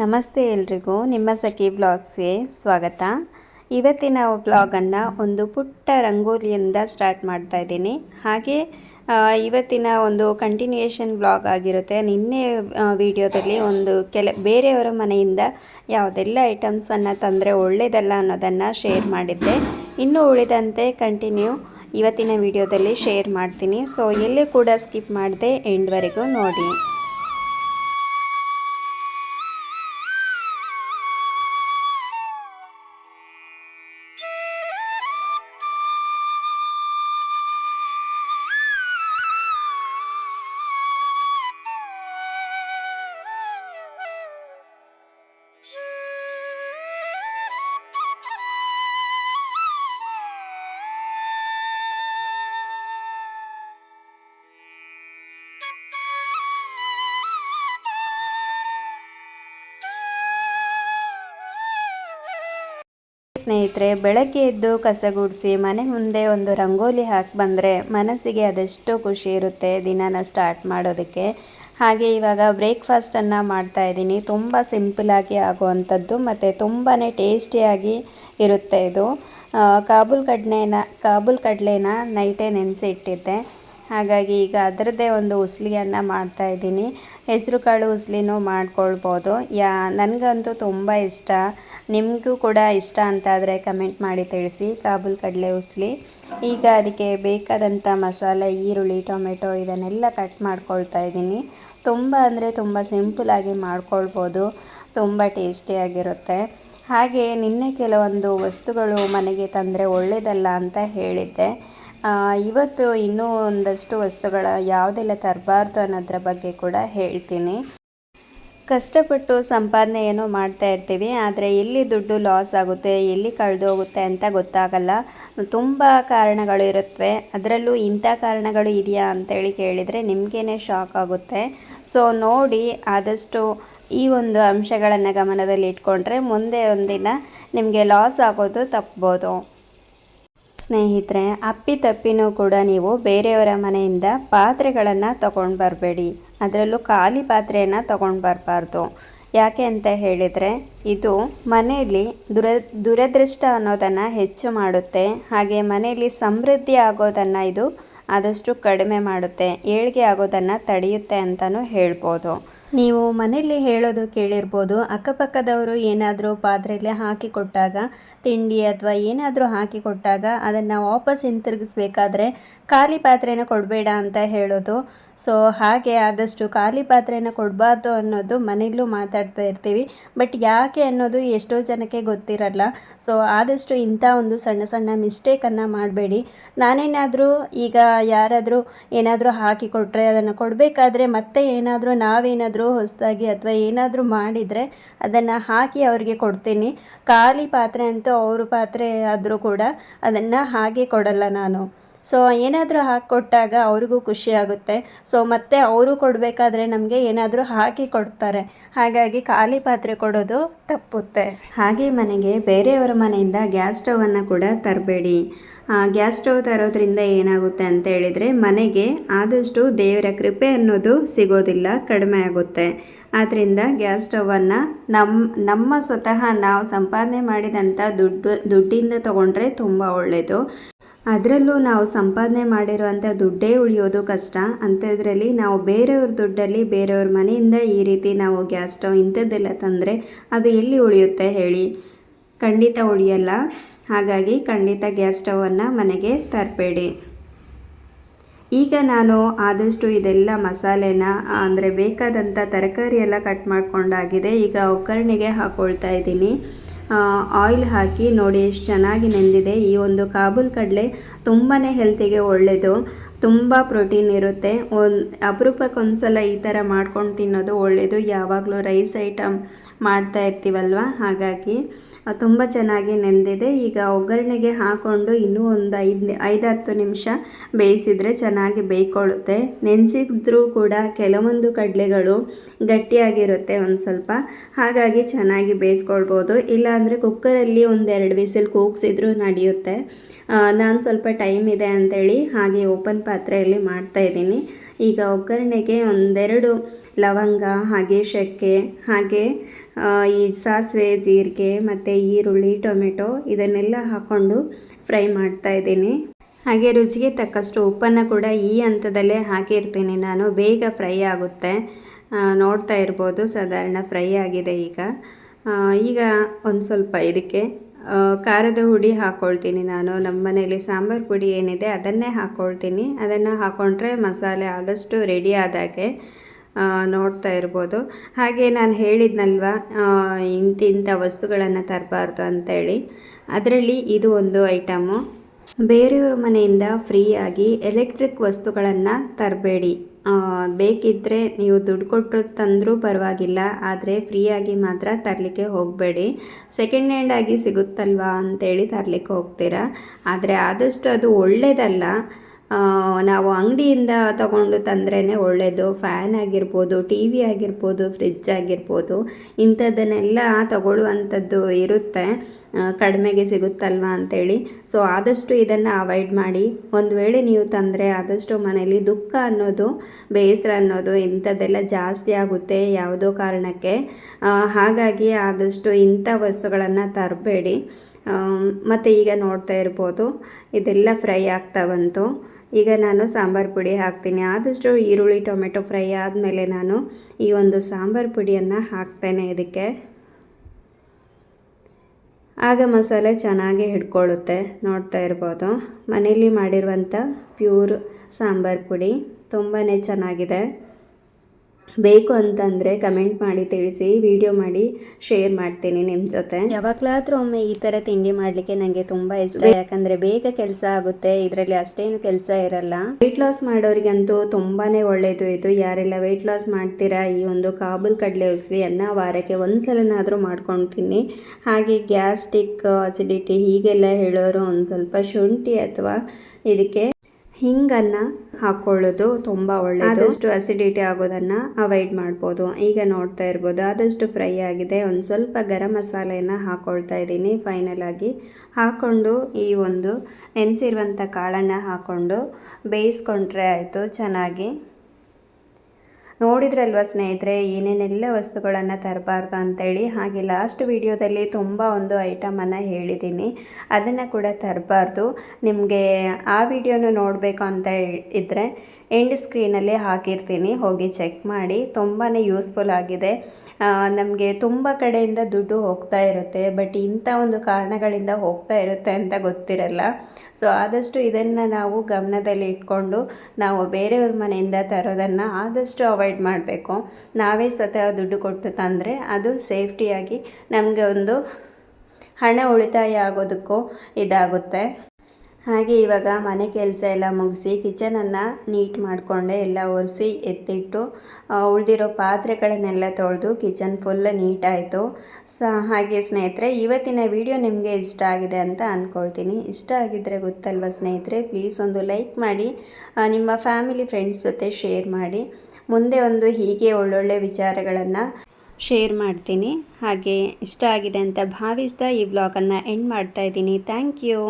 ನಮಸ್ತೆ ಎಲ್ರಿಗೂ, ನಿಮ್ಮ ಸಖಿ ಬ್ಲಾಗ್ಸ್ಗೆ ಸ್ವಾಗತ. ಇವತ್ತಿನ ಬ್ಲಾಗನ್ನು ಒಂದು ಪುಟ್ಟ ರಂಗೋಲಿಯಿಂದ ಸ್ಟಾರ್ಟ್ ಮಾಡ್ತಾ ಇದ್ದೀನಿ. ಹಾಗೆ ಇವತ್ತಿನ ಒಂದು ಕಂಟಿನ್ಯೂಯೇಷನ್ ಬ್ಲಾಗ್ ಆಗಿರುತ್ತೆ. ನಿನ್ನೆ ವಿಡಿಯೋದಲ್ಲಿ ಒಂದು ಕೆಲ, ಬೇರೆಯವರ ಮನೆಯಿಂದ ಯಾವುದೆಲ್ಲ ಐಟಮ್ಸನ್ನು ತಂದರೆ ಒಳ್ಳೆಯದಲ್ಲ ಅನ್ನೋದನ್ನು ಶೇರ್ ಮಾಡಿದ್ದೆ. ಇನ್ನು ಉಳಿದಂತೆ ಕಂಟಿನ್ಯೂ ಇವತ್ತಿನ ವಿಡಿಯೋದಲ್ಲಿ ಶೇರ್ ಮಾಡ್ತೀನಿ. ಸೊ ಎಲ್ಲೂ ಕೂಡ ಸ್ಕಿಪ್ ಮಾಡದೆ ಎಂಡ್ವರೆಗೂ ನೋಡಿ. ಸ್ನೇಹಿತರೆ, ಬೆಳಗ್ಗೆ ಎದ್ದು ಕಸ ಗುಡಿಸಿ ಮನೆ ಮುಂದೆ ಒಂದು ರಂಗೋಲಿ ಹಾಕಿ ಬಂದರೆ ಮನಸ್ಸಿಗೆ ಅದೆಷ್ಟು ಖುಷಿ ಇರುತ್ತೆ ದಿನನ ಸ್ಟಾರ್ಟ್ ಮಾಡೋದಕ್ಕೆ. ಹಾಗೆ ಇವಾಗ ಬ್ರೇಕ್ಫಾಸ್ಟನ್ನು ಮಾಡ್ತಾ ಇದ್ದೀನಿ. ತುಂಬ ಸಿಂಪಲಾಗಿ ಆಗುವಂಥದ್ದು ಮತ್ತು ತುಂಬಾ ಟೇಸ್ಟಿಯಾಗಿ ಇರುತ್ತೆ ಇದು. ಕಾಬೂಲ್ ಕಡಲೆನ ಕಾಬೂಲ್ ಕಡಲೆನ ನೈಟೇ ನೆನೆಸಿ ಇಟ್ಟಿದ್ದೆ ಹಾಗಾಗಿ ಈಗ ಅದರದ್ದೇ ಒಂದು ಉಸ್ಲಿಯನ್ನು ಮಾಡ್ತಾ ಇದ್ದೀನಿ. ಹೆಸರು ಕಾಳು ಉಸ್ಲಿನೂ ಮಾಡ್ಕೊಳ್ಬೋದು. ಯಾ, ನನಗಂತೂ ತುಂಬ ಇಷ್ಟ. ನಿಮಗೂ ಕೂಡ ಇಷ್ಟ ಅಂತಾದರೆ ಕಮೆಂಟ್ ಮಾಡಿ ತಿಳಿಸಿ. ಕಾಬೂಲ್ ಕಡಲೆ ಉಸ್ಲಿ. ಈಗ ಅದಕ್ಕೆ ಬೇಕಾದಂಥ ಮಸಾಲೆ, ಈರುಳ್ಳಿ, ಟೊಮೆಟೊ ಇದನ್ನೆಲ್ಲ ಕಟ್ ಮಾಡ್ಕೊಳ್ತಾ ಇದ್ದೀನಿ. ತುಂಬ ಅಂದರೆ ತುಂಬ ಸಿಂಪಲಾಗಿ ಮಾಡ್ಕೊಳ್ಬೋದು. ತುಂಬ ಟೇಸ್ಟಿಯಾಗಿರುತ್ತೆ ಹಾಗೆ ನಿನ್ನೆ ಕೆಲವೊಂದು ವಸ್ತುಗಳು ಮನೆಗೆ ತಂದರೆ ಒಳ್ಳೆಯದಲ್ಲ ಅಂತ ಹೇಳಿದ್ದೆ. ಇವತ್ತು ಇನ್ನೂ ಒಂದಷ್ಟು ವಸ್ತುಗಳ ಯಾವುದೆಲ್ಲ ತರಬಾರ್ದು ಅನ್ನೋದ್ರ ಬಗ್ಗೆ ಕೂಡ ಹೇಳ್ತೀನಿ. ಕಷ್ಟಪಟ್ಟು ಸಂಪಾದನೆ ಏನೋ ಮಾಡ್ತಾ ಇರ್ತೀವಿ, ಆದರೆ ಎಲ್ಲಿ ದುಡ್ಡು ಲಾಸ್ ಆಗುತ್ತೆ, ಎಲ್ಲಿ ಕಳೆದೋಗುತ್ತೆ ಅಂತ ಗೊತ್ತಾಗಲ್ಲ. ತುಂಬ ಕಾರಣಗಳು ಇರುತ್ತವೆ ಅದರಲ್ಲೂ ಇಂಥ ಕಾರಣಗಳು ಇದೆಯಾ ಅಂತೇಳಿ ಕೇಳಿದರೆ ನಿಮಗೇನೆ ಶಾಕ್ ಆಗುತ್ತೆ. ಸೊ ನೋಡಿ ಆದಷ್ಟು ಈ ಒಂದು ಅಂಶಗಳನ್ನು ಗಮನದಲ್ಲಿ ಇಟ್ಕೊಂಡ್ರೆ ಮುಂದೆ ಒಂದಿನ ನಿಮಗೆ ಲಾಸ್ ಆಗೋದು ತಪ್ಬೋದು. ಸ್ನೇಹಿತರೆ, ಅಪ್ಪಿ ತಪ್ಪಿನೂ ಕೂಡ ನೀವು ಬೇರೆಯವರ ಮನೆಯಿಂದ ಪಾತ್ರೆಗಳನ್ನು ತಗೊಂಡು ಬರಬೇಡಿ. ಅದರಲ್ಲೂ ಖಾಲಿ ಪಾತ್ರೆಯನ್ನು ತಗೊಂಡು ಬರಬಾರ್ದು. ಯಾಕೆ ಅಂತ ಹೇಳಿದರೆ, ಇದು ಮನೆಯಲ್ಲಿ ದುರ, ದುರದೃಷ್ಟ ಅನ್ನೋದನ್ನು ಹೆಚ್ಚು ಮಾಡುತ್ತೆ. ಹಾಗೆ ಮನೆಯಲ್ಲಿ ಸಮೃದ್ಧಿ ಆಗೋದನ್ನು ಇದು ಆದಷ್ಟು ಕಡಿಮೆ ಮಾಡುತ್ತೆ. ಏಳಿಗೆ ಆಗೋದನ್ನು ತಡೆಯುತ್ತೆ ಅಂತಲೂ ಹೇಳ್ಬೋದು. ನೀವು ಮನೆಯಲ್ಲಿ ಹೇಳೋದು ಕೇಳಿರ್ಬೋದು. ಅಕ್ಕಪಕ್ಕದವರು ಏನಾದರೂ ಪಾತ್ರೆಯಲ್ಲಿ ಹಾಕಿಕೊಟ್ಟಾಗ ತಿಂಡಿ ಅಥವಾ ಏನಾದರೂ ಹಾಕಿಕೊಟ್ಟಾಗ ಅದನ್ನು ವಾಪಸ್ ಹಿಂತಿರುಗಿಸ್ಬೇಕಾದ್ರೆ ಖಾಲಿ ಪಾತ್ರೆನ ಕೊಡಬೇಡ ಅಂತ ಹೇಳೋದು. ಸೊ ಹಾಗೆ ಆದಷ್ಟು ಖಾಲಿ ಪಾತ್ರೆನ ಕೊಡಬಾರ್ದು ಅನ್ನೋದು ಮನೆಯಲ್ಲೂ ಮಾತಾಡ್ತಾ ಇರ್ತೀವಿ. ಬಟ್ ಯಾಕೆ ಅನ್ನೋದು ಎಷ್ಟೋ ಜನಕ್ಕೆ ಗೊತ್ತಿರಲ್ಲ. ಸೊ ಆದಷ್ಟು ಇಂಥ ಒಂದು ಸಣ್ಣ ಸಣ್ಣ ಮಿಸ್ಟೇಕನ್ನು ಮಾಡಬೇಡಿ. ನಾನೇನಾದರೂ ಈಗ ಯಾರಾದರೂ ಏನಾದರೂ ಹಾಕಿ ಕೊಟ್ಟರೆ ಅದನ್ನು ಕೊಡಬೇಕಾದ್ರೆ ಮತ್ತೆ ಏನಾದರೂ ನಾವೇನಾದರೂ ಹೊಸದಾಗಿ ಅಥವಾ ಏನಾದರೂ ಮಾಡಿದರೆ ಅದನ್ನು ಹಾಕಿ ಅವ್ರಿಗೆ ಕೊಡ್ತೀನಿ. ಖಾಲಿ ಪಾತ್ರೆ ಅಂತೂ ಅವರು ಪಾತ್ರೆ ಆದರೂ ಕೂಡ ಅದನ್ನು ಹಾಗೆ ಕೊಡಲ್ಲ ನಾನು. ಸೊ ಏನಾದರೂ ಹಾಕಿಕೊಟ್ಟಾಗ ಅವ್ರಿಗೂ ಖುಷಿ ಆಗುತ್ತೆ. ಸೊ ಮತ್ತೆ ಅವರು ಕೊಡಬೇಕಾದ್ರೆ ನಮಗೆ ಏನಾದರೂ ಹಾಕಿ ಕೊಡ್ತಾರೆ. ಹಾಗಾಗಿ ಖಾಲಿ ಪಾತ್ರೆ ಕೊಡೋದು ತಪ್ಪುತ್ತೆ. ಹಾಗೆ ಮನೆಗೆ ಬೇರೆಯವರ ಮನೆಯಿಂದ ಗ್ಯಾಸ್ ಸ್ಟವನ್ನು ಕೂಡ ತರಬೇಡಿ. ಗ್ಯಾಸ್ ಸ್ಟವ್ ತರೋದ್ರಿಂದ ಏನಾಗುತ್ತೆ ಅಂತ ಹೇಳಿದರೆ ಮನೆಗೆ ಆದಷ್ಟು ದೇವರ ಕೃಪೆ ಅನ್ನೋದು ಸಿಗೋದಿಲ್ಲ, ಕಡಿಮೆ ಆಗುತ್ತೆ. ಆದ್ದರಿಂದ ಗ್ಯಾಸ್ ಸ್ಟವನ್ನು ನಮ್ಮ ನಮ್ಮ ಸ್ವತಃ ನಾವು ಸಂಪಾದನೆ ಮಾಡಿದಂಥ ದುಡ್ಡು, ದುಡ್ಡಿಂದ ತೊಗೊಂಡ್ರೆ ತುಂಬ ಒಳ್ಳೆಯದು ಅದರಲ್ಲೂ ನಾವು ಸಂಪಾದನೆ ಮಾಡಿರುವಂಥ ದುಡ್ಡೇ ಉಳಿಯೋದು ಕಷ್ಟ. ಅಂಥದ್ರಲ್ಲಿ ನಾವು ಬೇರೆಯವ್ರ ದುಡ್ಡಲ್ಲಿ ಬೇರೆಯವ್ರ ಮನೆಯಿಂದ ಈ ರೀತಿ ನಾವು ಗ್ಯಾಸ್ ಸ್ಟವ್ ಇಂಥದ್ದೆಲ್ಲ ತಂದರೆ ಅದು ಎಲ್ಲಿ ಉಳಿಯುತ್ತೆ ಹೇಳಿ? ಖಂಡಿತ ಉಳಿಯಲ್ಲ. ಹಾಗಾಗಿ ಖಂಡಿತ ಗ್ಯಾಸ್ ಸ್ಟವನ್ನು ಮನೆಗೆ ತರಬೇಡಿ. ಈಗ ನಾನು ಆದಷ್ಟು ಇದೆಲ್ಲ ಮಸಾಲೆನ, ಅಂದರೆ ಬೇಕಾದಂಥ ತರಕಾರಿ ಎಲ್ಲ ಕಟ್ ಮಾಡಿಕೊಂಡಾಗಿದೆ. ಈಗ ಒಗ್ಗರಣೆಗೆ ಹಾಕ್ಕೊಳ್ತಾ ಇದ್ದೀನಿ. ಆಯಿಲ್ ಹಾಕಿ ನೋಡಿ ಎಷ್ಟು ಚೆನ್ನಾಗಿ ನೆಂದಿದೆ. ಈ ಒಂದು ಕಾಬೂಲ್ ಕಡಲೆ ತುಂಬಾ ಹೆಲ್ತಿಗೆ ಒಳ್ಳೆಯದು ತುಂಬ ಪ್ರೋಟೀನ್ ಇರುತ್ತೆ. ಒಂದು ಅಪರೂಪಕ್ಕೆ ಒಂದ್ಸಲ ಈ ಥರ ಮಾಡ್ಕೊಂಡು ತಿನ್ನೋದು ಒಳ್ಳೆಯದು ಯಾವಾಗಲೂ ರೈಸ್ ಐಟಮ್ ಮಾಡ್ತಾ ಇರ್ತೀವಲ್ವ? ಹಾಗಾಗಿ ತುಂಬ ಚೆನ್ನಾಗಿ ನೆಂದಿದೆ. ಈಗ ಒಗ್ಗರಣೆಗೆ ಹಾಕ್ಕೊಂಡು ಇನ್ನೂ ಒಂದು ಐದು ಐದು ಹತ್ತು ನಿಮಿಷ ಬೇಯಿಸಿದರೆ ಚೆನ್ನಾಗಿ ಬೇಯ್ಕೊಳ್ಳುತ್ತೆ. ನೆನೆಸಿದ್ರೂ ಕೂಡ ಕೆಲವೊಂದು ಕಡಲೆಗಳು ಗಟ್ಟಿಯಾಗಿರುತ್ತೆ ಒಂದು ಸ್ವಲ್ಪ. ಹಾಗಾಗಿ ಚೆನ್ನಾಗಿ ಬೇಯಿಸ್ಕೊಳ್ಬೋದು. ಇಲ್ಲಾಂದರೆ ಕುಕ್ಕರಲ್ಲಿ ಒಂದೆರಡು ವಿಸಿಲ್ ಕೂಗಿಸಿದ್ರೂ ನಡೆಯುತ್ತೆ. ನಾನು ಸ್ವಲ್ಪ ಟೈಮ್ ಇದೆ ಅಂಥೇಳಿ ಹಾಗೆ ಓಪನ್ ಪಾತ್ರೆಯಲ್ಲಿ ಮಾಡ್ತಾಯಿದ್ದೀನಿ ಈಗ ಒಗ್ಗರಣೆಗೆ ಒಂದೆರಡು ಲವಂಗ, ಹಾಗೆ ಚಕ್ಕೆ ಹಾಗೆ ಈ ಸಾಸಿವೆ, ಜೀರಿಗೆ, ಮತ್ತು ಈರುಳ್ಳಿ, ಟೊಮೆಟೊ ಇದನ್ನೆಲ್ಲ ಹಾಕ್ಕೊಂಡು ಫ್ರೈ ಮಾಡ್ತಾ ಇದ್ದೀನಿ. ಹಾಗೆ ರುಚಿಗೆ ತಕ್ಕಷ್ಟು ಉಪ್ಪನ್ನು ಕೂಡ ಈ ಹಂತದಲ್ಲೇ ಹಾಕಿರ್ತೀನಿ. ನಾನು ಬೇಗ ಫ್ರೈ ಆಗುತ್ತೆ. ನೋಡ್ತಾ ಇರ್ಬೋದು, ಸಾಧಾರಣ ಫ್ರೈ ಆಗಿದೆ ಈಗ. ಈಗ ಒಂದು ಸ್ವಲ್ಪ ಇದಕ್ಕೆ ಖಾರದ ಹುಡಿ ಹಾಕ್ಕೊಳ್ತೀನಿ ನಾನು. ನಮ್ಮ ಮನೇಲಿ ಸಾಂಬಾರು ಪುಡಿ ಏನಿದೆ ಅದನ್ನೇ ಹಾಕ್ಕೊಳ್ತೀನಿ ಅದನ್ನು ಹಾಕ್ಕೊಂಡ್ರೆ ಮಸಾಲೆ ಆದಷ್ಟು ರೆಡಿ ಆದಾಗೆ ನೋಡ್ತಾ ಇರ್ಬೋದು. ಹಾಗೆ ನಾನು ಹೇಳಿದ್ನಲ್ವ ಇಂತಿಂಥ ವಸ್ತುಗಳನ್ನು ತರಬಾರ್ದು ಅಂತೇಳಿ. ಅದರಲ್ಲಿ ಇದು ಒಂದು ಐಟಮು. ಬೇರೆಯವ್ರ ಮನೆಯಿಂದ ಫ್ರೀಯಾಗಿ ಎಲೆಕ್ಟ್ರಿಕ್ ವಸ್ತುಗಳನ್ನು ತರಬೇಡಿ. ಬೇಕಿದ್ದರೆ ನೀವು ದುಡ್ಡು ಕೊಟ್ಟರು ತಂದರೂ ಪರವಾಗಿಲ್ಲ, ಆದರೆ ಫ್ರೀಯಾಗಿ ಮಾತ್ರ ತರಲಿಕ್ಕೆ ಹೋಗಬೇಡಿ. ಸೆಕೆಂಡ್ ಹ್ಯಾಂಡ್ ಆಗಿ ಸಿಗುತ್ತಲ್ವಾ ಅಂತೇಳಿ ತರಲಿಕ್ಕೆ ಹೋಗ್ತೀರಾ. ಆದರೆ ಆದಷ್ಟು ಅದು ಒಳ್ಳೆಯದಲ್ಲ ನಾವು ಅಂಗಡಿಯಿಂದ ತಗೊಂಡು ತಂದ್ರೇ ಒಳ್ಳೆಯದು ಫ್ಯಾನ್ ಆಗಿರ್ಬೋದು, ಟಿ ವಿ ಆಗಿರ್ಬೋದು ಫ್ರಿಜ್ ಆಗಿರ್ಬೋದು, ಇಂಥದ್ದನ್ನೆಲ್ಲ ತಗೊಳ್ಳುವಂಥದ್ದು ಇರುತ್ತೆ. ಕಡಿಮೆಗೆ ಸಿಗುತ್ತಲ್ವಾ ಅಂತೇಳಿ. ಸೊ ಆದಷ್ಟು ಇದನ್ನು ಅವಾಯ್ಡ್ ಮಾಡಿ. ಒಂದು ವೇಳೆ ನೀವು ತಂದರೆ ಆದಷ್ಟು ಮನೇಲಿ ದುಃಖ ಅನ್ನೋದು, ಬೇಸರ ಅನ್ನೋದು ಇಂಥದ್ದೆಲ್ಲ ಜಾಸ್ತಿ ಆಗುತ್ತೆ ಯಾವುದೋ ಕಾರಣಕ್ಕೆ. ಹಾಗಾಗಿ ಆದಷ್ಟು ಇಂಥ ವಸ್ತುಗಳನ್ನು ತರಬೇಡಿ. ಮತ್ತು ಈಗ ನೋಡ್ತಾ ಇರ್ಬೋದು, ಇದೆಲ್ಲ ಫ್ರೈ ಆಗ್ತಾ ಬಂತು. ಈಗ ನಾನು ಸಾಂಬಾರು ಪುಡಿ ಹಾಕ್ತೀನಿ. ಆದಷ್ಟು ಈರುಳ್ಳಿ, ಟೊಮೆಟೊ ಫ್ರೈ ಆದಮೇಲೆ ನಾನು ಈ ಒಂದು ಸಾಂಬಾರು ಪುಡಿಯನ್ನು ಹಾಕ್ತೇನೆ ಇದಕ್ಕೆ. ಆಗ ಮಸಾಲೆ ಚೆನ್ನಾಗಿ ಹಿಡ್ಕೊಳ್ಳುತ್ತೆ. ನೋಡ್ತಾ ಇರ್ಬೋದು. ಮನೇಲಿ ಮಾಡಿರುವಂಥ ಪ್ಯೂರ್ ಸಾಂಬಾರು ಪುಡಿ ತುಂಬಾ ಚೆನ್ನಾಗಿದೆ. ಬೇಕು ಅಂತಂದರೆ ಕಮೆಂಟ್ ಮಾಡಿ ತಿಳಿಸಿ ವಿಡಿಯೋ ಮಾಡಿ ಶೇರ್ ಮಾಡ್ತೀನಿ ನಿಮ್ಮ ಜೊತೆ. ಯಾವಾಗಲಾದರೂ ಒಮ್ಮೆ ಈ ಥರ ತಿಂಡಿ ಮಾಡಲಿಕ್ಕೆ ನನಗೆ ತುಂಬ ಇಷ್ಟ. ಯಾಕಂದರೆ ಬೇಗ ಕೆಲಸ ಆಗುತ್ತೆ ಇದರಲ್ಲಿ ಅಷ್ಟೇನು ಕೆಲಸ ಇರಲ್ಲ. ವೆಯ್ಟ್ ಲಾಸ್ ಮಾಡೋರಿಗಂತೂ ತುಂಬಾ ಒಳ್ಳೆಯದು ಇದು. ಯಾರೆಲ್ಲ ವೆಯ್ಟ್ ಲಾಸ್ ಮಾಡ್ತೀರಾ ಈ ಒಂದು ಕಾಬೂಲ್ ಕಡಲೆ ಉಸಿರಿಯನ್ನು ವಾರಕ್ಕೆ ಒಂದು ಸಲನಾದರೂ ಮಾಡ್ಕೊಂಡು ತಿನ್ನಿ ಹಾಗೆ ಗ್ಯಾಸ್ಟಿಕ್ ಅಸಿಡಿಟಿ ಹೀಗೆಲ್ಲ ಹೇಳೋರು ಒಂದು ಸ್ವಲ್ಪ ಶುಂಠಿ ಅಥವಾ ಇದಕ್ಕೆ ಹಿಂಗನ್ನು ಹಾಕ್ಕೊಳ್ಳೋದು ತುಂಬ ಒಳ್ಳೆಯದು ಆದಷ್ಟು ಅಸಿಡಿಟಿ ಆಗೋದನ್ನು ಅವಾಯ್ಡ್ ಮಾಡ್ಬೋದು. ಈಗ ನೋಡ್ತಾ ಇರ್ಬೋದು ಆದಷ್ಟು ಫ್ರೈ ಆಗಿದೆ. ಒಂದು ಸ್ವಲ್ಪ ಗರಂ ಮಸಾಲೆಯನ್ನು ಹಾಕ್ಕೊಳ್ತಾ ಇದ್ದೀನಿ. ಫೈನಲ್ ಆಗಿ ಹಾಕ್ಕೊಂಡು ಈ ಒಂದು ನೆನೆಸಿರುವಂಥ ಕಾಳನ್ನು ಹಾಕ್ಕೊಂಡು ಬೇಯಿಸ್ಕೊಂಡ್ರೆ ಆಯಿತು ಚೆನ್ನಾಗಿ ನೋಡಿದ್ರಲ್ವ ಸ್ನೇಹಿತರೆ, ಏನೇನೆಲ್ಲ ವಸ್ತುಗಳನ್ನು ತರಬಾರ್ದು ಅಂತೇಳಿ? ಹಾಗೆ ಲಾಸ್ಟ್ ವಿಡಿಯೋದಲ್ಲಿ ತುಂಬ ಒಂದು ಐಟಮನ್ನು ಹೇಳಿದ್ದೀನಿ. ಅದನ್ನು ಕೂಡ ತರಬಾರ್ದು. ನಿಮಗೆ ಆ ವಿಡಿಯೋನು ನೋಡಬೇಕು ಅಂತ ಇದ್ದರೆ ಎಂಡ್ ಸ್ಕ್ರೀನಲ್ಲಿ ಹಾಕಿರ್ತೀನಿ. ಹೋಗಿ ಚೆಕ್ ಮಾಡಿ. ತುಂಬಾ ಯೂಸ್ಫುಲ್ ಆಗಿದೆ. ನಮಗೆ ತುಂಬ ಕಡೆಯಿಂದ ದುಡ್ಡು ಹೋಗ್ತಾ ಇರುತ್ತೆ. ಬಟ್ ಇಂಥ ಒಂದು ಕಾರಣಗಳಿಂದ ಹೋಗ್ತಾ ಇರುತ್ತೆ ಅಂತ ಗೊತ್ತಿರಲ್ಲ. ಸೊ ಆದಷ್ಟು ಇದನ್ನು ನಾವು ಗಮನದಲ್ಲಿ ಇಟ್ಕೊಂಡು ನಾವು ಬೇರೆಯವ್ರ ಮನೆಯಿಂದ ತರೋದನ್ನು ಆದಷ್ಟು ಅವಾಯ್ಡ್ ಮಾಡಬೇಕು. ನಾವೇ ಸ್ವತಃ ದುಡ್ಡು ಕೊಟ್ಟು ತಂದರೆ ಅದು ಸೇಫ್ಟಿಯಾಗಿ ನಮಗೆ ಒಂದು ಹಣ ಉಳಿತಾಯ ಆಗೋದಕ್ಕೂ ಇದಾಗುತ್ತೆ. ಹಾಗೆ ಇವಾಗ ಮನೆ ಕೆಲಸ ಎಲ್ಲ ಮುಗಿಸಿ ಕಿಚನನ್ನು ನೀಟ್ ಮಾಡಿಕೊಂಡೆ ಎಲ್ಲ ಒರೆಸಿ ಎತ್ತಿಟ್ಟು ಉಳಿದಿರೋ ಪಾತ್ರೆಗಳನ್ನೆಲ್ಲ ತೊಳೆದು ಕಿಚನ್ ಫುಲ್ ನೀಟಾಯಿತು. ಸ, ಹಾಗೆ ಸ್ನೇಹಿತರೆ, ಇವತ್ತಿನ ವಿಡಿಯೋ ನಿಮಗೆ ಇಷ್ಟ ಆಗಿದೆ ಅಂತ ಅಂದ್ಕೊಳ್ತೀನಿ ಇಷ್ಟ ಆಗಿದ್ದರೆ ಗೊತ್ತಲ್ವ ಸ್ನೇಹಿತರೆ ಪ್ಲೀಸ್ ಒಂದು ಲೈಕ್ ಮಾಡಿ ನಿಮ್ಮ ಫ್ಯಾಮಿಲಿ ಫ್ರೆಂಡ್ಸ್ ಜೊತೆ ಶೇರ್ ಮಾಡಿ. ಮುಂದೆ ಒಂದು ಹೀಗೆ ಒಳ್ಳೊಳ್ಳೆ ವಿಚಾರಗಳನ್ನು ಶೇರ್ ಮಾಡ್ತೀನಿ. ಹಾಗೆ ಇಷ್ಟ ಆಗಿದೆ ಅಂತ ಭಾವಿಸ್ತಾ ಈ ವ್ಲಾಗನ್ನು ಎಂಡ್ ಮಾಡ್ತಾ ಇದ್ದೀನಿ. Thank you